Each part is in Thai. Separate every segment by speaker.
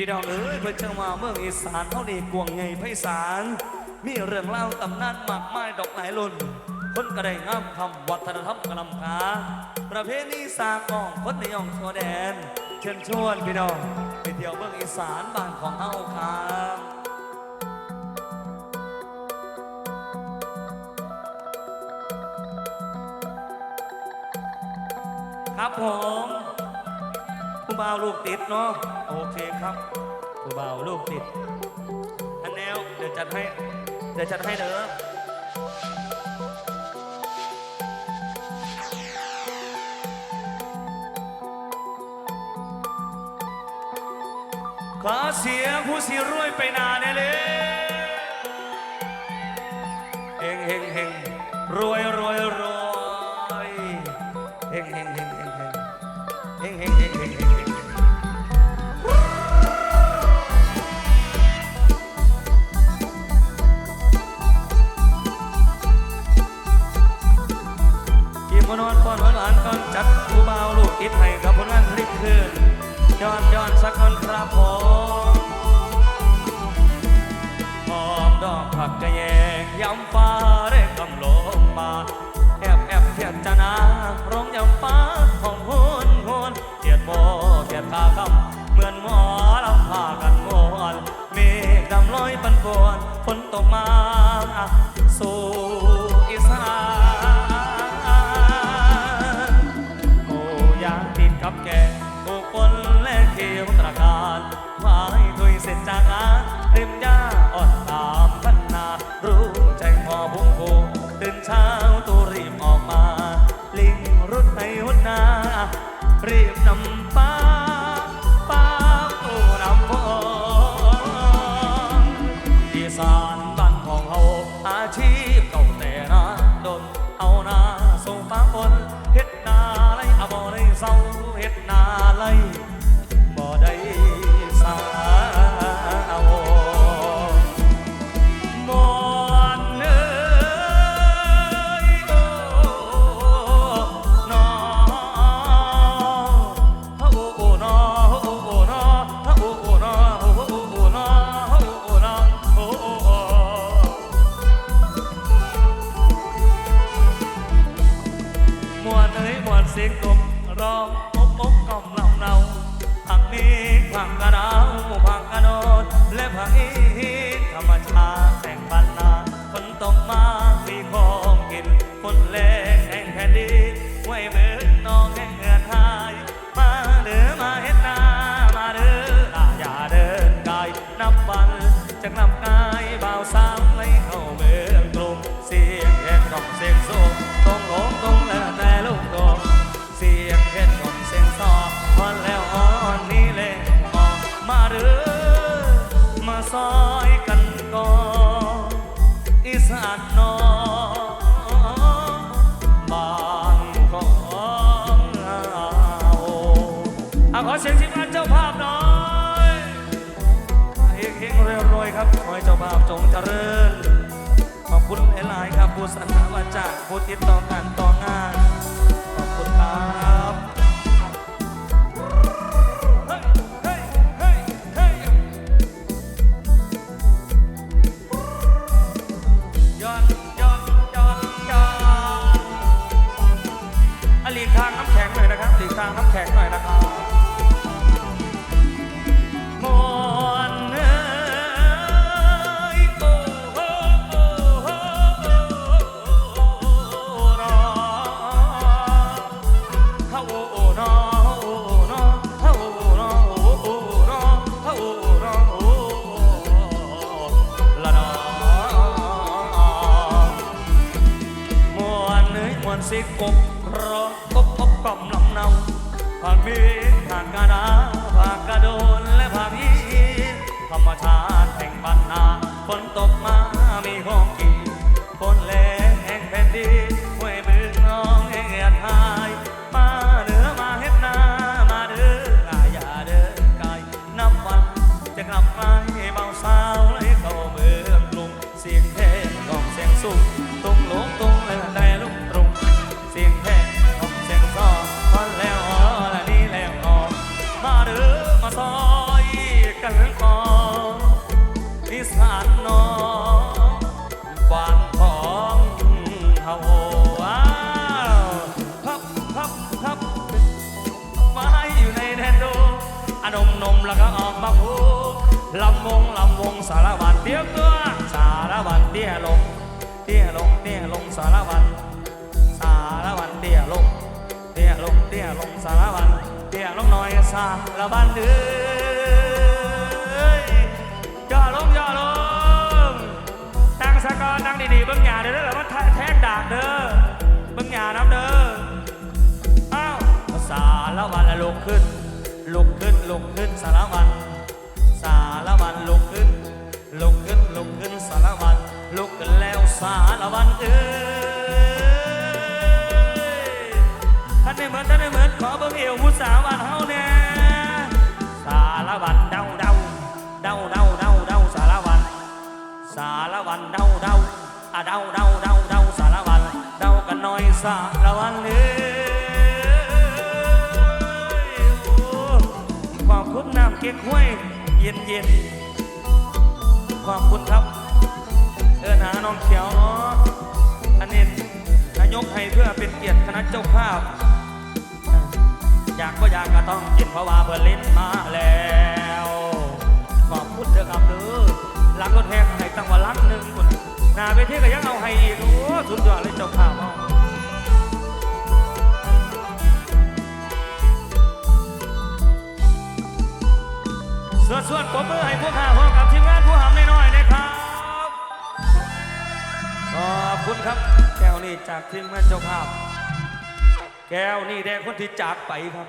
Speaker 1: พี่น้องเอ้ยเพื่อจังมาเมืองอีสานเท่านี้กวงไงไพศาลมีเรื่องเล่าตำนานมากมายดอกหลายล้นคนก็ได้งามคำวัฒนธรรมกำลำคาประเพณีสากองคนในยองชัวแดน เชิญชวนพี่น้องไปเที่ยวเมืองอีสานบ้านของเฮาครับครับผม บ่าวลูกติดเนาะโอเคครับผู้บ่าวลูกติด อันแนวเดี๋ยวจัดให้ เดี๋ยวจัดให้เด้อขอเสียงผู้สีรวยไปนานแน่เลยเฮงเฮงเฮงรวยรวยรวย อนจัดผู้บ่าวลูกอิดให้กับผลงานพลิกคืนย้อนย้อนสักคนครับผมหอมดอกผักกระแยงย้ำฟ้าได้กำลงมาแอบแอบเทียดจนาร้องย้ำฟ้าของหุนหุนเกียดโมเกียดตาคำเหมือนหมอลำพากันมวนเมฆดำลอยปันป่วนฝนตกมาสู่ จงเจริญ ขอบคุณหลาย ๆ ครับผู้สนับสนุนผู้ติดต่องานต่องาน ขอบคุณครับย้อนย้อนย้อนย้อนอะหลีกทางน้ำแข็งหน่อยนะครับหลีกทางน้ำแข็งหน่อยนะครับ สิกบรอกบกบกล่อมลำเนาผักมีผักกระดาผักกระโดนและผักอีธรรมชาติแห่งบ้านนาฝนตกมามีของ ลงเตี้ยลงสารวันเตี้ยลงหน่อยสารวันเอ้ยย่อลงย่อลงตั้งสกอร์ตั้งดีๆเบิ้งหยาเด้อเด้อว่าแทงดากเด้อเบิ้งหยานับเด้ออ้าวสารวันละลุกขึ้นลุกขึ้นลุกขึ้นสารวันสารวันลุกขึ้นลุกขึ้นลุกขึ้นสารวันลุกขึ้นแล้วสารวันเอ้ย เหมือนท่านเหมือนขอเบิ่งเอวผู้สาวบ้านเฮาแน่สารวันเดาเดาเดาเดาเดาเดาสารวันสารวันเดาเดาอะเดาเดาเดาเดาสารวันเดากันหน่อยสารวันเอ้ยโอ้ขอบคุณน้ำเก๊กห้วยเย็นเย็นๆขอบคุณครับ เอินหาน้องเขียวเนาะอันนี้นายกให้เพื่อเป็นเกียรติคณะเจ้าภาพ อยากก็อยากก็ต้องกินเพราะว่าเบอร์ลินมาแล้วขอบคุณเด้อครับเด้อลังรถแห้งให้ตั้งว่าลักหนึ่งคนหน้าเวทีก็ยังเอาให้อีกโอ้สุดยอดเลยเจ้าภาพเส่วนส่วนผมมือให้พวกข้าพร้อมกับทีมงานผู้หำน้อยๆนะครับขอบคุณครับแก้วนี่จากทีมงานเจ้าภาพ แก้วนี่แดงคนที่จากไปครับ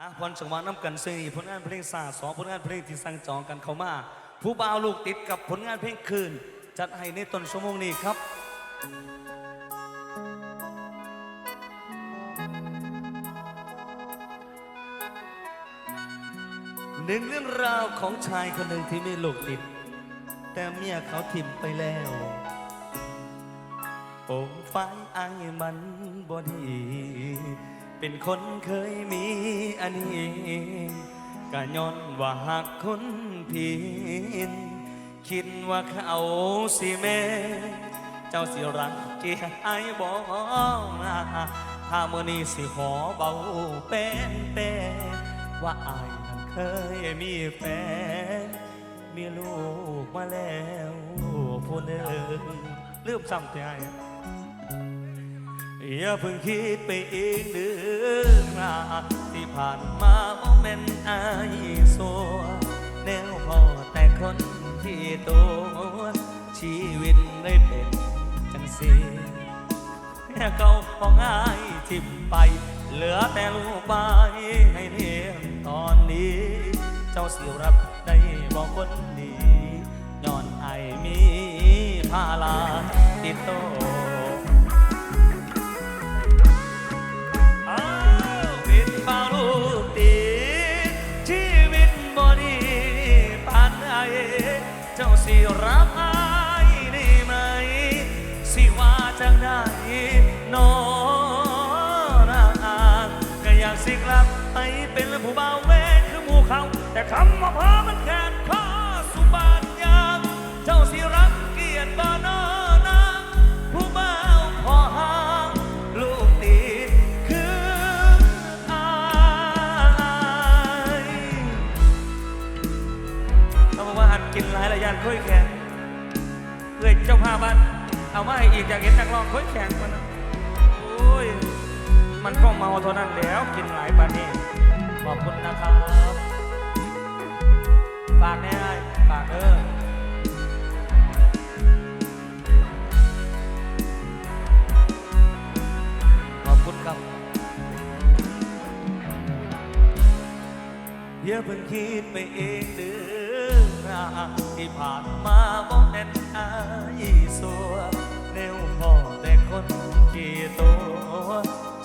Speaker 1: อะพรสมานน้ำกันซีผลงานเพลงสาสองผลงานเพลงที่สั่งจองกันเข้ามา ผู้บ่าวลูกติดกับผลงานเพลงคืน จัดให้ในต้นชั่วโมงนี้ครับหนึ่งเรื่องราวของชายคนหนึ่งที่ไมีลูกติด แต่เมียเขาทิมไปแล้ว โอ้ฟ้ายอายมันบ่ดี เป็นคนเคยมีอันนี้กะย้อนว่าหักคนผิดคิดว่าเขาสิแม่เจ้าสิรักเกียไอ้ายบ่ถ้ามื้อนี้สิขอเบาเป็นแต่ว่าไอายนั้นเคยมีแฟน มีลูกมาแล้วผู้หนึ่งลืมซ้ำใจ อย่าเพิ่งคิดไปเองเดือนาที่ผ่านมาโมเมนต์อายสัวแนวพอแต่คนที่ตัวชีวิตได้เป็นจังสีแค่เขาของอายทิมไป เหลือแต่ลูกใบให้เลี้ยงตอนนี้ เจ้าสิรับได้บอกคนดีย้อนไอมีภาลาติดโต จ้าสิรับอายได้ไหม สิว่าจังได้นอนางก็อยากสิกลับไปเป็นผู้บ่าวแม่คือหมู่เขา แต่คำว่าพอมันแค่ เลยเจ้าบ้านเอามาให้อีกอยากเห็นนักร้องค่อยแข็งมันโอ้ย มันก็เมาเท่านั้นแล้วกินหลายปานนี้ขอบคุณนะครับ ฝากแน่ไอ้ฝากเออขอบคุณครับอย่าเพิ่งคิดไปเองเด้อนที่ผ่านมา อายสัวแนวพอแต่คนกี่ตัว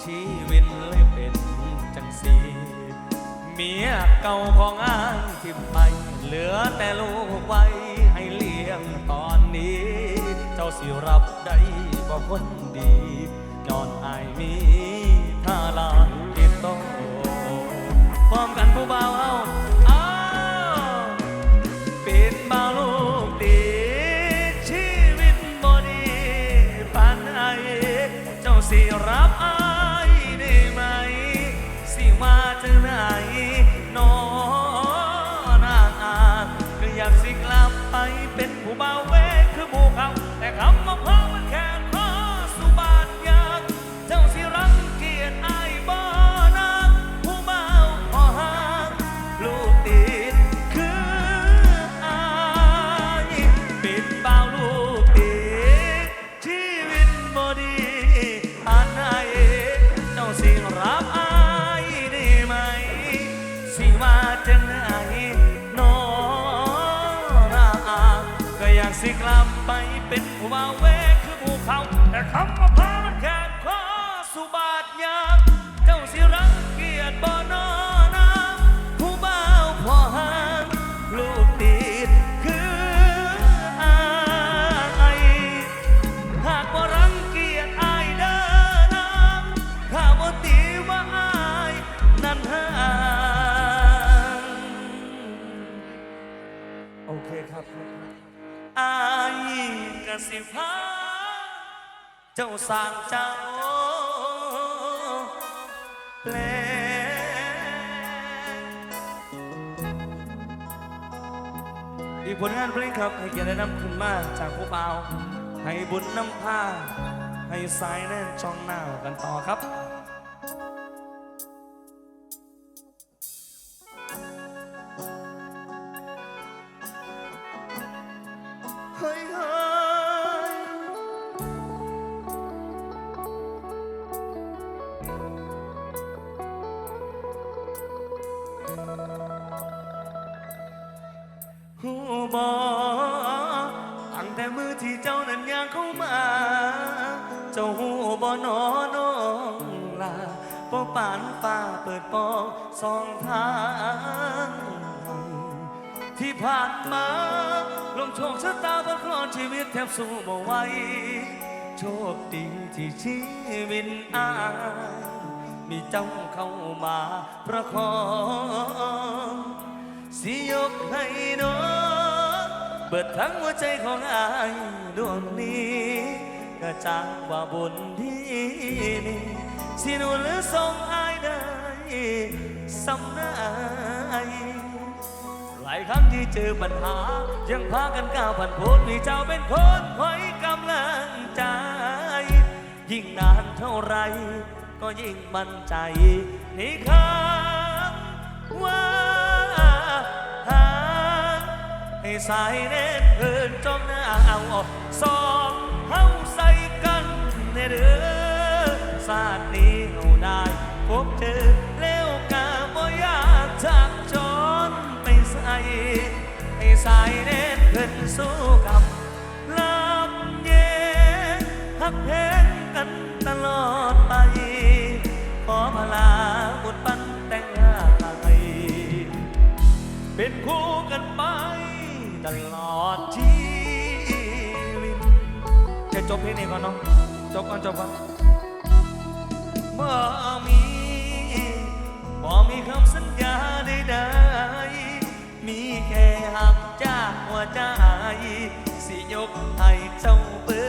Speaker 1: ชีวิตเลยเป็นจังสีเมียเก่าของอ้างที่ไป เหลือแต่ลูกไว้ให้เลี้ยงตอนนี้ เจ้าสิรับได้บ่คนดีย้อนอายมี สิรับอา ศร้าแต่คำว่าพามันแค่ขอสุบาทยางเจ้าสิรังเกียจบ่นอนาผู้บ่าวพอหางลูกติดคืออายหากว่ารังเกียจอายเด้อนะข้าบ่ตีว่าอายนั้นห่างโอเคครับอายกสิพา เจ้าสร้างเจ้าแปลอีกผลงานเพลงครับ ให้เกียรติได้นำคุณมาจากผู้เบาให้บุญนำพาให้สายแน่นช่องหน้ากันต่อครับ เจ้าเข้ามาประคองสิยกให้น้องเปิดทั้งหัวใจของอายดวงนี้ก็จางว่าบุญที่นี่สิหนุนหรือส่งอายได้สำไหนหลายครั้งที่เจอปัญหา ยังพากันก้าวผ่านพ้นมีเจ้าเป็นคนคอยกำลังใจ ยิ่งนานเท่าไร ก็ยิ่งมั่นใจในคำว่าหาให้สายเน้นเพิ่นจ้องหน้าเอาออกสองเฮาใส่กันในเด้อศาสตร์นี้เฮาได้พบเจอแล้วกาบ่อยากจากจนไปใส่ให้สายเน้นเพิ่นสู้กับลำเย็นหักแพงกันตลอด ขอพลาบุญปันแต่งงานเป็นคู่กันไปตลอดชีวิตจะจบเพลงนี้ก่อนเนาะจบก่อนจบก่อนเมื่อมีบ่มีคำสัญญาใดๆมีแค่หักจากหัวใจสิยกให้เจ้าเปิ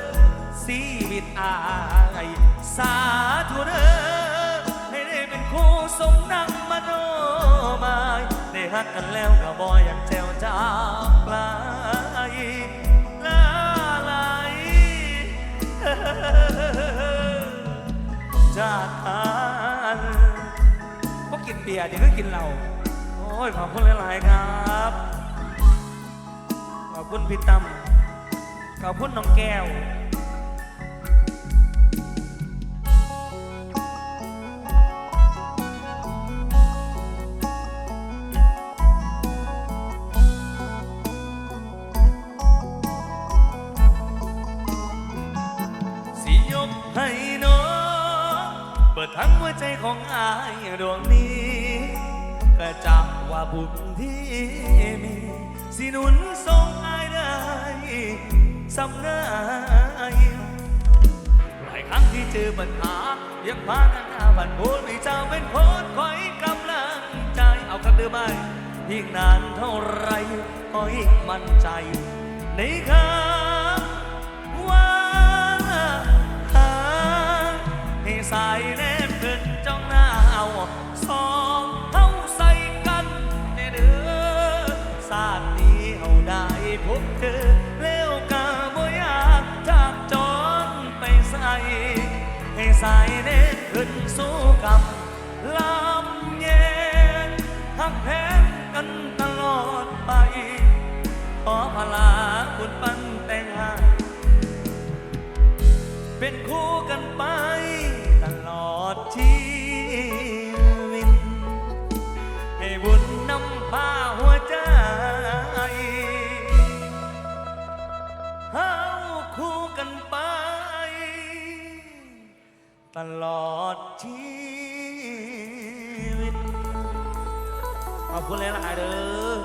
Speaker 1: ดชีวิตอาย สาธุเด้อให้ได้เป็นคู่สมนังมโนหมายได้ฮักกันแล้วก็บ่อยากแจวจากไกลลาไหลจากกันพวกกินเบียร์เดี๋ยวก็กินเหล้าโอ้ยขอบคุณหลาย ๆ ครับ ขอบคุณพี่ตั้มขอบคุณน้องแก้ว ทั้งหัวใจของอายดวงนี้ก็จับว่าบุญที่มีสินุนส่งอายได้สำนายหลายครั้งที่เจอปัญหายังพากันหน้าบันโบนไม่เจ้าเป็นคนคอยกำลังใจเอาคำเดิมไปยิ่งนานเท่าไรก็ยิ่งมั่นใจ ในคำว่าหาให้สายแนบเกิน สู้กับลำเย็นทักแพงกันตลอดไป ขอพลาคุณปั้นแต่งหาเป็นคู่กันไปตลอดชีวิตให้บุญนำพาหัว ตลอดชีวิต ขอบคุณหลายๆเด้อ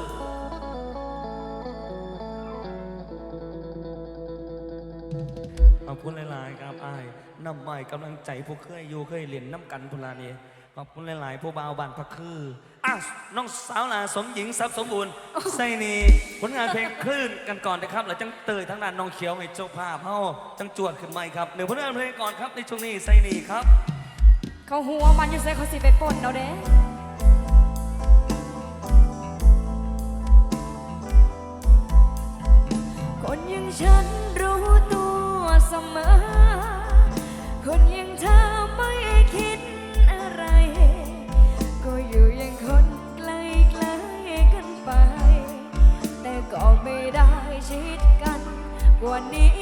Speaker 1: ขอบคุณหลายๆครับอ้ายน้ำใหม่กำลังใจพวกเคยอยู่เคยเรียนน้ำกันพลานี้ขอบคุณหลายๆพวกบ่าวบ้านพักคือ อ้น้องสาวลาสมหญิงทรัพย์สมบูรณ์ไซนีผลงานเพลงคลื่นกันก่อนนะครับแล้วจังเตยทั้งนั้นน้องเขียวไอ้เจ้าภาพเฮาจังจวดขึ้นไมค์ครับหนึ่งผลงานเพลงก่อนครับในช่วงนี้ไซนีครับ
Speaker 2: เขาหัวมันอยู่ใส่เขาสิไปป่นเอาเด้คนยังฉันรู้ตัวเสมอ คนยังเธอไม่คิด อกไม่ได้ชิดกันกว่านี้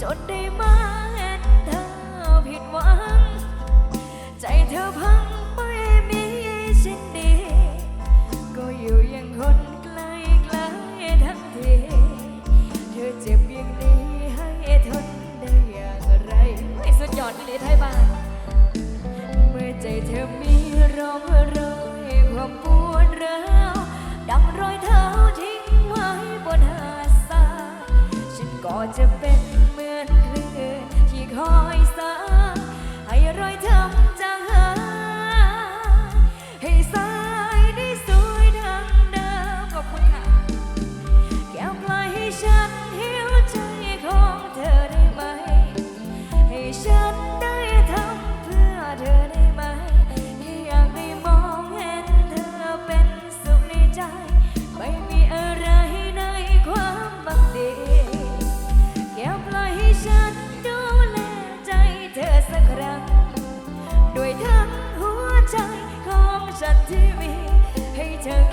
Speaker 2: จนได้มาเห็นเธอผิดหวัง ใจเธอพัง 我就不。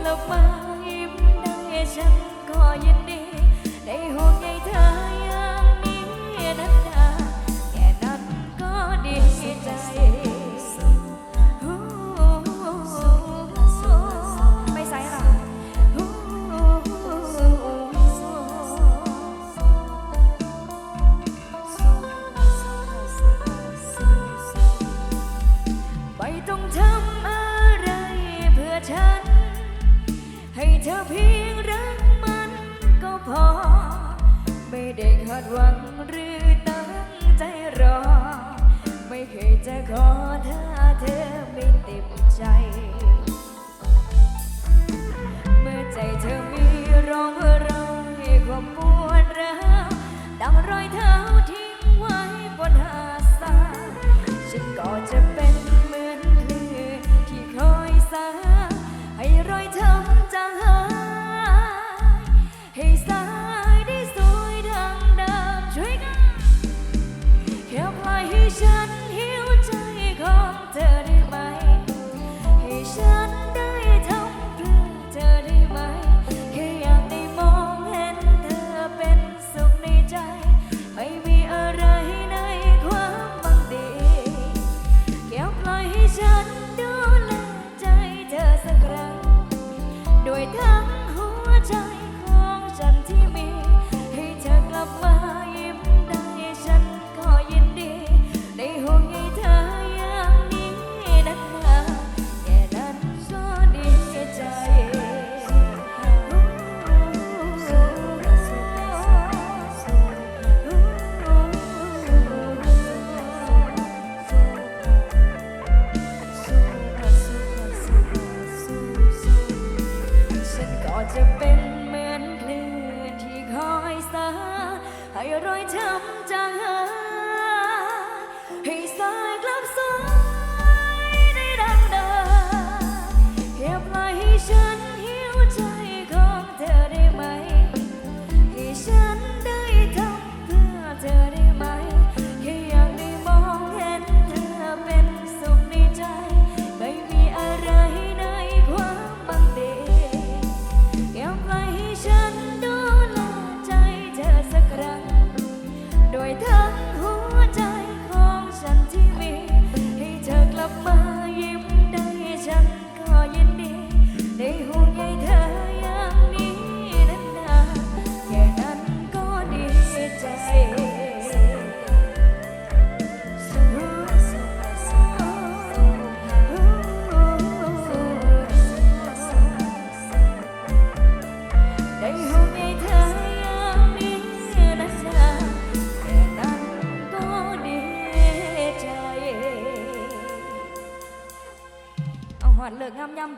Speaker 2: lúc mới em đang nghe rằng có nhìn đi. Để hôn ngày thơ พอ ไม่ได้คาดหวังหรือตั้งใจรอ ไม่เคยจะขอถ้าเธอไม่เต็มใจ เมื่อใจเธอ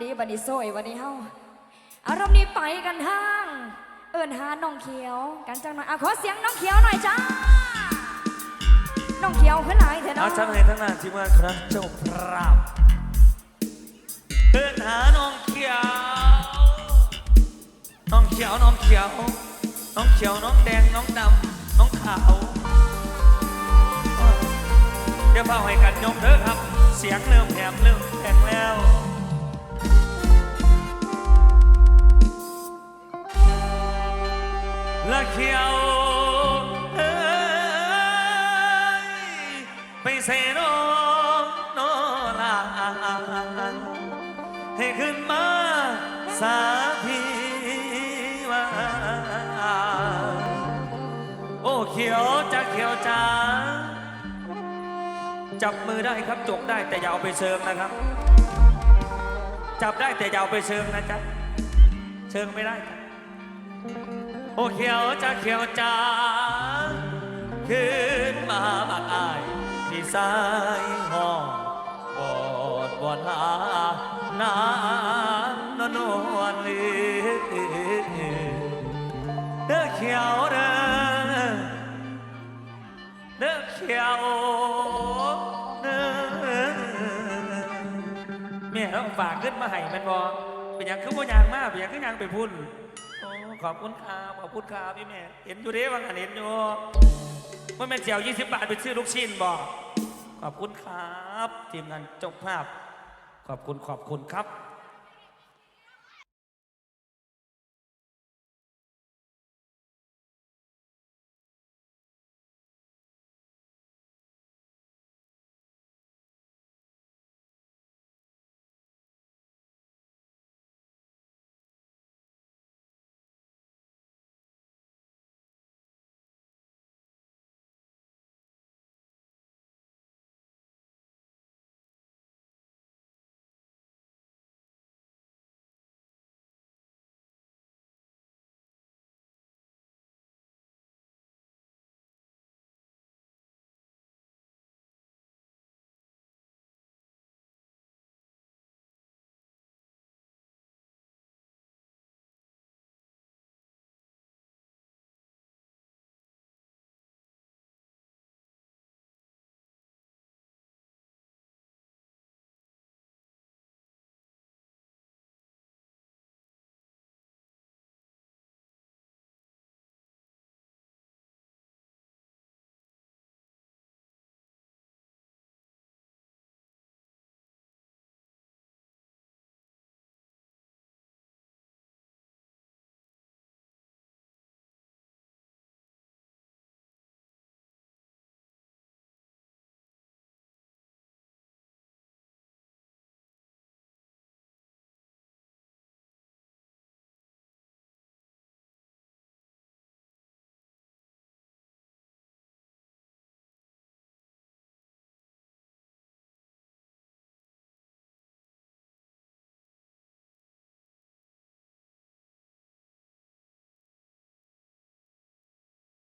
Speaker 2: ดีบันนี้โซยวันนี้เฮาอารมณ์นี้ไปกันทาง เอิญหาน้องเขียว กันจังหน่อยอะขอเสียงน้องเขียวหน่อยจ้าน้องเขียวขึ้นหลายเถอะ
Speaker 1: อา
Speaker 2: เนาะ
Speaker 1: ชันให้ทั้งน้าทีมงานคณะเจ้าพราบเดินหาน้องเขียว น้องเขียวน้องเขียว น้องเขียวน้องแดงน้องดำน้องขาว เดี๋ยวเฝ้าให้กันยกเด้อครับ เสียงเริ่มแหบเริ่มแข็งแล้ว จับมือได้ครับจกได้แต่อย่าเอาไปเชิงนะครับ จับได้แต่อย่าเอาไปเชิงนะจ๊ะเชิงไม่ได้จ้ะโอ้เขียวจะเขียวจ้าขึ้นมาบากอายที่สายห้องบอดบอนหาน้ำนนวลลืเด้อเขียวเด้อเด้อเขียว ฝากขึ้นมาให้แมันบอเป็นอย่างคือว่ายางมากเป็นอย่างคือยางไปพุ่นโอ้ขอบคุณครับขอบคุณครับพี่แม่เห็นอยู่เด้ว่างานเห็นอยู่ว่าแม่เจียว20บาทไปซื้อลูกชิ้นบอกขอบคุณครับ ทีมงานเจบภาพ ขอบคุณขอบคุณครับ